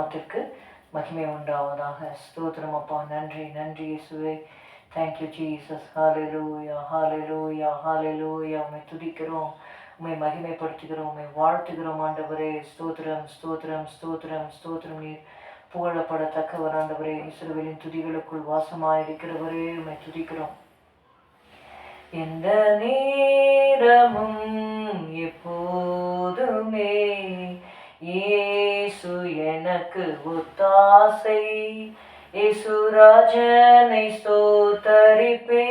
நாமத்திற்கு மகிமை உண்டாவதாக. ஸ்தோத்திரம் அப்பா. நன்றி நன்றி இயேசுவே. தேங்க்யூ ஜீசஸ் ஹalleluya ஹalleluya ஹalleluya உண்மை துதிக்கிறோம் உண்மை மகிமைப்படுத்துகிறோம் உண்மை வாழ்த்துகிறோம் ஆண்டவரே. ஸ்தோத்திரம் ஸ்தோத்திரம் ஸ்தோத்திரம் ஸ்தோத்திரம் நீர் புகழப்படத்தக்கவர் ஆண்டவரே. இஸ்ரவேலின் துதிகளுக்குள் வாசமாயிருக்கிறவரே உண்மை துதிக்கிறோம். எந்த நேரமும் எப்போதுமே ஏ இயேசு எனக்கு ஒத்தாசை இயேசுராஜனை ஸ்தோத்தரிப்பேன்.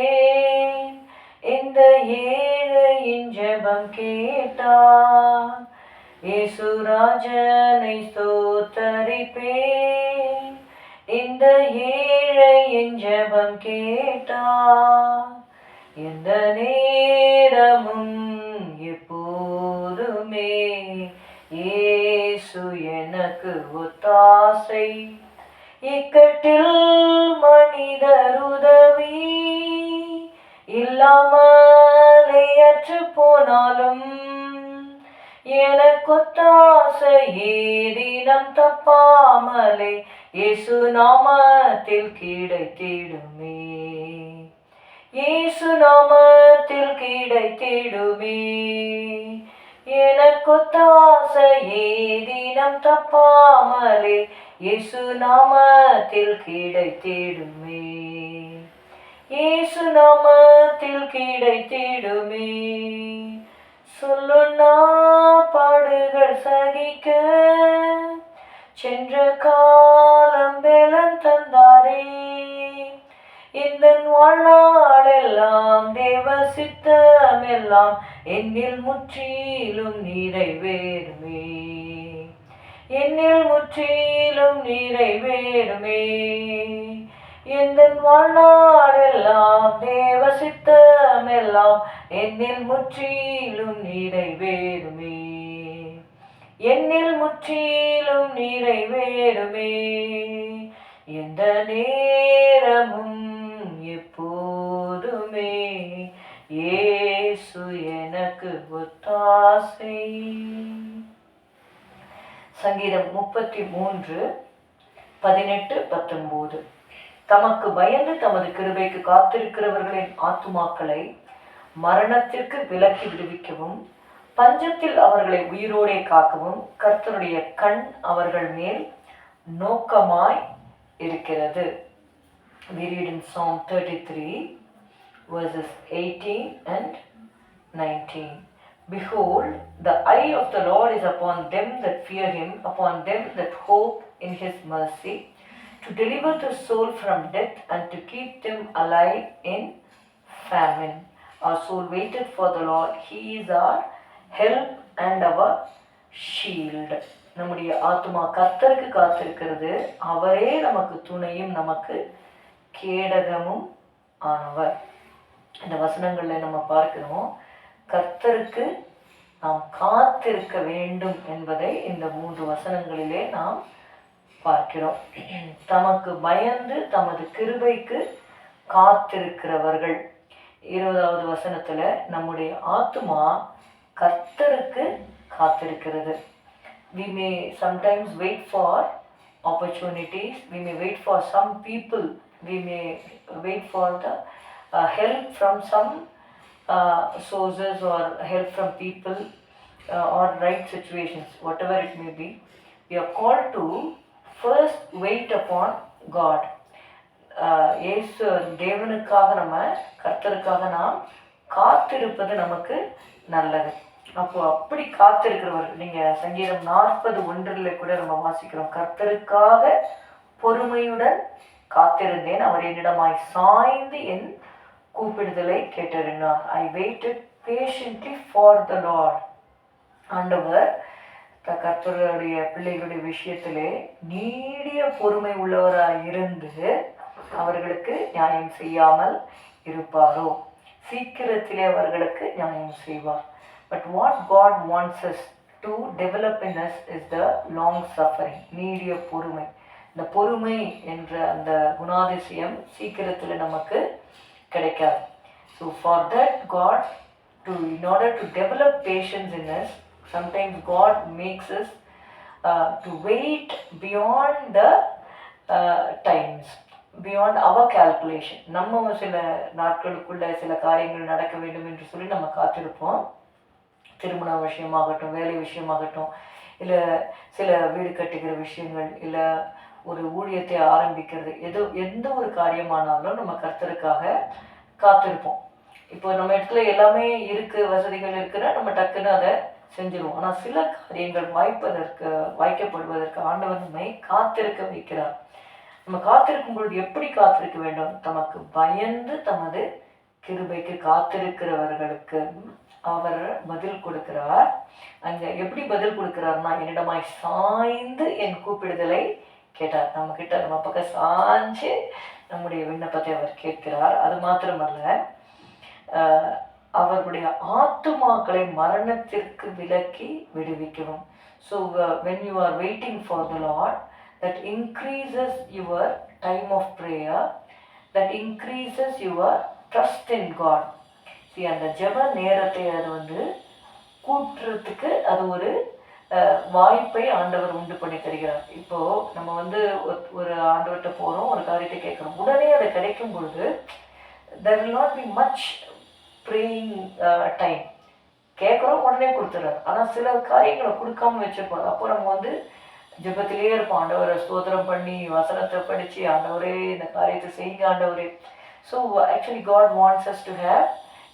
இந்த ஏழையின் ஜெபம் கேட்டான் இயேசுராஜனை ஸ்தோத்தரிப்பேன். இந்த ஏழையின் ஜெபம் கேட்டான் எந்த நேரமும் எப்போதுமே இயேசு எனக்கு இக்கட்டில் மனிதருதவி. இல்லாமலையற்று போனாலும் எனக்கொத்தாசை ஏதினம் தப்பாமலே இயேசு நாமத்தில் கிடைத்திடுமே. இயேசு நாமத்தில் கிடைத்திடுமே. எனக்கொத்தாசை ஏதினம் தப்பாமலே இயேசு நாமத்தில் கிடைத்திடுமே இயேசு நாமத்தில் கிடைத்திடுமே சொல்லுண்ணா பாடுகள் சகிக்க. சென்ற காலம் பெலன் தந்தாரே. இந்த வாழ்நாளெல்லாம் தேவ சித்தமெல்லாம் என்னில் முற்றிலும் நிறைவேறுமே என்னில் முற்றிலும் நிறைவேறுமே எந்த வாழ்நாளெல்லாம் தேவ சித்தமெல்லாம் என்னில் முற்றிலும் நிறைவேறுமே என்னில் முற்றிலும் நிறைவேறுமே எந்த நேரமும் எப்போதுமே ஏ இயேசு எனக்கு ஒத்தாசை சங்கீதம் முப்பத்தி மூன்று பதினெட்டு பத்தொன்பது. தமக்கு பயந்து தமது கிருபைக்கு காத்திருக்கிறவர்களின் ஆத்துமாக்களை மரணத்திற்கு விலக்கி விடுவிக்கவும் பஞ்சத்தில் அவர்களை உயிரோடே காக்கவும் கர்த்தருடைய கண் அவர்கள் மேல் நோக்கமாய் இருக்கிறது. We read in Psalm 33 verses 18 and 19 Behold, the eye of the Lord is upon them that fear him, upon them that hope in his mercy, to deliver the soul from death and to keep them alive in famine. Our soul waited for the Lord. He is our help and our shield. நம்முடைய ஆத்மா கர்த்தருக்கு காத்திருக்கிறது அவரே நமக்கு துணையும் நமக்கு கேடகமும் ஆனவர் இந்த வசனங்களில் நம்ம பார்க்கிறோம் கர்த்தருக்கு நாம் காத்திருக்க வேண்டும் என்பதை இந்த மூன்று வசனங்களிலே நாம் பார்க்கிறோம். தமக்கு பயந்து தமது கிருபைக்கு காத்திருக்கிறவர்கள். இருபதாவது வசனத்துல நம்முடைய ஆத்துமா கர்த்தருக்கு காத்திருக்கிறது. We may sometimes wait for opportunities we may wait for some people we may wait for the help from some Uh, sources or help from people uh, or right situations whatever it may be we are called to first wait upon god. Uh, ah Yesu தேவனுக்காக நம்ம கர்த்தருக்காக நாம் காத்திருப்பது நமக்கு நல்லது. அப்போ அப்படி காத்திருக்கிறவர் நீங்க சங்கீதம் நாற்பது ஒன்றில் கூட நம்ம வாசிக்கிறோம். கர்த்தருக்காக பொறுமையுடன் காத்திருந்தேன் அவர் என்னிடமாய் சாய்ந்து என் கூப்பிடுதலை கேட்டறினார் I waited patiently for the Lord ஆண்டவர் த- கர்த்தருடைய பிள்ளைகளுடைய விஷயத்திலே நீடிய பொறுமை உள்ளவராக இருந்து அவர்களுக்கு நியாயம் செய்யாமல் இருப்பாரோ? சீக்கிரத்திலே அவர்களுக்கு நியாயம் செய்வார். But what God wants us to develop in is the long suffering நீடிய பொறுமை. இந்த பொறுமை என்ற அந்த குணாதிசயம் சீக்கிரத்தில் நமக்கு கிடைக்காது. So for that God to in order to develop patience in us sometimes God makes us to wait beyond the times beyond our calculation நம்ம சில நாட்களுக்குள்ள சில காரியங்கள் நடக்க வேண்டும் என்று சொல்லி நம்ம காத்திருப்போம். திருமண விஷயமாகட்டும் வேலை விஷயமாகட்டும் இல்லை சில வீடு கட்டுகிற விஷயங்கள் இல்லை ஒரு ஊழியத்தை ஆரம்பிக்கிறது. எது எந்த ஒரு காரியமானாலும் நம்ம கர்த்தருக்காக காத்திருப்போம். இப்போ நம்ம இடத்துல எல்லாமே இருக்கு வசதிகள் இருக்குன்னா நம்ம டக்குன்னு அதை செஞ்சிருவோம். ஆனால் சில காரியங்கள் வாய்ப்பதற்கு வாய்க்கப்படுவதற்கு ஆண்டவர் நம்மை காத்திருக்க வைக்கிறார். நம்ம காத்திருக்கும் பொழுது எப்படி காத்திருக்க வேண்டும்? தமக்கு பயந்து தமது கிருபைக்கு காத்திருக்கிறவர்களுக்கு அவர் பதில் கொடுக்கிறார். அங்க எப்படி பதில் கொடுக்கிறார்னா என்னிடமாய் சாய்ந்து என் கூப்பிடுதலை கேட்டார். நம்ம கிட்ட நம்ம பக்கம் சாஞ்சு நம்முடைய விண்ணப்பத்தை அவர் கேட்கிறார். அது மாத்திரமல்ல அவர்களுடைய ஆத்துமாக்களை மரணத்திற்கு விலக்கி விடுவிக்கவும். So when you are waiting for the Lord that increases your time of prayer that increases your trust in God see அந்த ஜெப நேரத்தை அது வந்து கூட்டுறதுக்கு அது ஒரு வாய்ப்பை ஆண்டவர் உண்டு பண்ணி தருகிறார். இப்போ நம்ம வந்து ஒரு- ஒரு ஆண்டவர்கிட்ட போகிறோம் ஒரு காரியத்தை கேட்குறோம். உடனே அது கிடைக்கும் பொழுது there will not be much praying time கேட்குறோம் உடனே கொடுத்துறாரு ஆனால் சில காரியங்களை கொடுக்காம வச்சிருப்பார். அப்போ நம்ம வந்து ஜபத்திலேயே இருப்போம். ஆண்டவரை ஸ்தோத்திரம் பண்ணி வசனத்தை படித்து ஆண்டவரே இந்த காரியத்தை செய்யுங்க ஆண்டவரே. So actually God wants us to have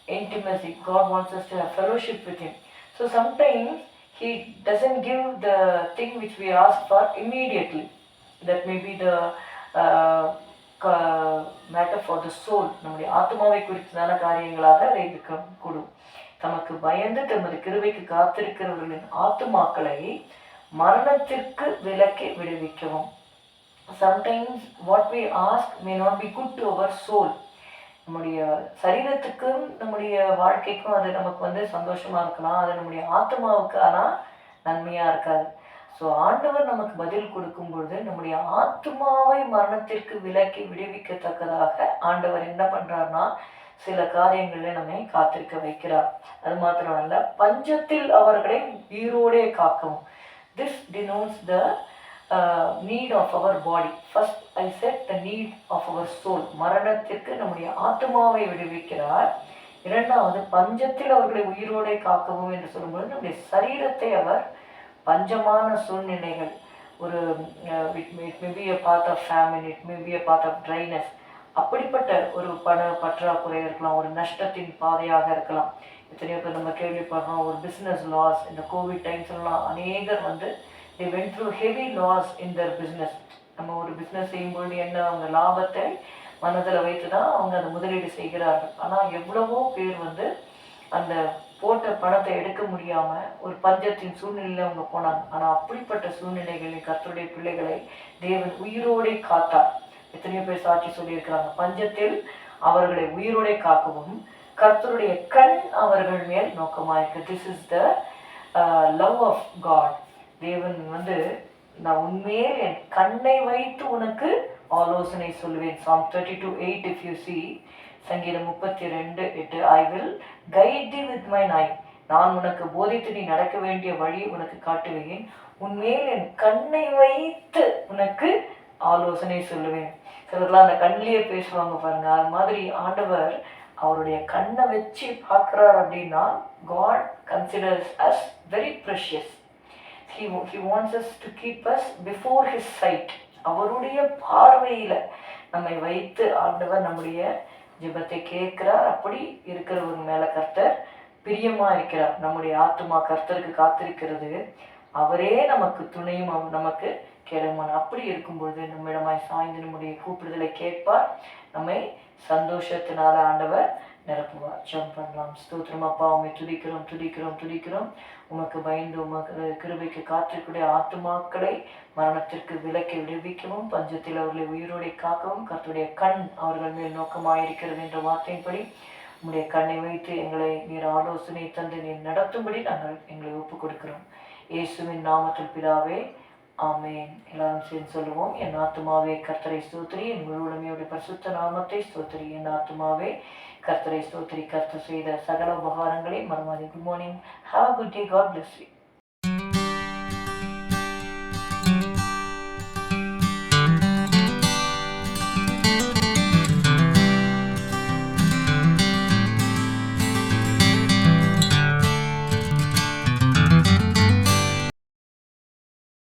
intimacy God wants us to have fellowship with him so sometimes he doesn't give the thing which we ask for immediately. That may be the uh, matter for the soul. நம்முடைய ஆத்மாவை குறித்ததான காரியங்களாக அதை கூடும் தமக்கு பயந்து தமது கிருவைக்கு காத்திருக்கிறவர்களின் ஆத்துமாக்களை மரணத்திற்கு விலக்கி விடுவிக்கவும் sometimes what we ask may not be good to our soul நம்முடைய சரீரத்துக்கும் நம்முடைய வாழ்க்கைக்கும் அது நமக்கு வந்து சந்தோஷமா இருக்கலாம். அது நம்முடைய ஆத்மாவுக்கு ஆனால் நன்மையா இருக்காது. ஸோ ஆண்டவர் நமக்கு பதில் கொடுக்கும் பொழுது நம்முடைய ஆத்மாவை மரணத்திற்கு விலக்கி விடுவிக்கத்தக்கதாக ஆண்டவர் என்ன பண்ணுறாருன்னா சில காரியங்களை நம்மை காத்திருக்க வைக்கிறார். அது மாத்திரம் அல்ல பஞ்சத்தில் அவர்களை உயிரோடே காக்கவும். This denotes the need of our body first I set the need of our soul மரணத்திற்கு நம்முடைய ஆத்மாவை விடுவிக்கிறார். இரண்டாவது பஞ்சத்தில் அவர்களை உயிரோடை காக்கவும் என்று சொல்லும்போது நம்முடைய சரீரத்தை அவர் பஞ்சமான சூழ்நிலைகள் ஒரு it may be a path of family it may be a path of dryness அப்படிப்பட்ட ஒரு பண பற்றாக்குறை இருக்கலாம் ஒரு நஷ்டத்தின் பாதையாக இருக்கலாம். எத்தனையோ பேர் நம்ம கேள்விப்படுறோம் ஒரு பிஸ்னஸ் லாஸ் இந்த கோவிட் டைம்ஸ்லாம் அநேகர் வந்து they went through heavy loss in their business நம்ம ஒரு பிஸ்னஸ் செய்யும்பொழுது என்ன அவங்க லாபத்தை மனதில் வைத்து தான் அவங்க அதை முதலீடு செய்கிறார்கள். ஆனால் எவ்வளவோ பேர் வந்து அந்த போட்ட பணத்தை எடுக்க முடியாமல் ஒரு பஞ்சத்தின் சூழ்நிலையில் அவங்க போனாங்க. ஆனால் அப்படிப்பட்ட சூழ்நிலைகளில் கத்தருடைய பிள்ளைகளை தேவன் உயிரோடே காத்தார். எத்தனையோ பேர் சாட்சி சொல்லியிருக்கிறாங்க. பஞ்சத்தில் அவர்களை உயிரோடே காக்கவும் கர்த்தருடைய கண் அவர்கள் மேல் நோக்கமாக இருக்கு this is the love of God தேவன் வந்து நான் உண்மையே என் கண்ணை வைத்து உனக்கு ஆலோசனை சொல்லுவேன் psalm thirty two eight if you see சங்கீதம் முப்பத்தி ரெண்டு எட்டு I will guide thee with mine eye நான் உனக்கு போதித்து நீ நடக்க வேண்டிய வழி உனக்கு காட்டுவேன். உன்மேல் என் கண்ணை வைத்து உனக்கு ஆலோசனை சொல்லுவேன். சிலர்லாம் அந்த கண்ணிலேயே பேசுவாங்க பாருங்க. அது மாதிரி ஆண்டவர் அவருடைய கண்ணை வச்சு பார்க்குறார் அப்படின்னா God considers us very precious he, he wants us to keep us before his sight அவருடைய பார்வையில் நம்மை வைத்து ஆண்டவர் நம்முடைய ஜெபத்தை கேட்கிறார். அப்படி இருக்கிறவர் மேலே கர்த்தர் பிரியமாக இருக்கிறார். நம்முடைய ஆத்துமா கர்த்தருக்கு காத்திருக்கிறது. அவரே நமக்கு துணையும் நமக்கு கேடமான. அப்படி இருக்கும்பொழுது நம்மிடமாய் சாய்ந்து நம்முடைய கூப்பிடுதலை கேட்பார். நம்மை சந்தோஷத்தினால ஆண்டவர் நிரப்புவா ஜம்ப் பண்ணலாம் ஸ்தோத்திரம் அப்பா உண்மை துதிக்கிறோம் துதிக்கிறோம் துதிக்கிறோம். உமக்கு பயந்து உமக்கு கிருபைக்கு காத்திருக்கூடிய ஆத்துமாக்களை மரணத்திற்கு விலக்கி விடுவிக்கவும் பஞ்சத்தில் அவர்களை உயிரோடை காக்கவும் கர்த்தருடைய கண் அவர்கள் மேல் நோக்கமாயிருக்கிறது என்ற வார்த்தையின்படி உங்களுடைய கண்ணை வைத்து எங்களை நீர் ஆலோசனை தந்து நீர் நடத்தும்படி நாங்கள் எங்களை ஒப்புக் கொடுக்கிறோம் இயேசுவின் நாமத்தில் பிதாவே ஆமேன். எல்லாரும் சேர்ந்து சொல்லுவோம் என் ஆத்துமாவே கர்த்தரை ஸ்தோத்திரி. என் முழு உடமையுடைய பரிசுத்த நாமத்தை ஸ்தோத்திரி. என் ஆத்துமாவே கர்த்தரை ஸ்தோத்திரி. கர்த்தர் செய்த சகல உபகாரங்களை மறவாதி good morning have good day God bless you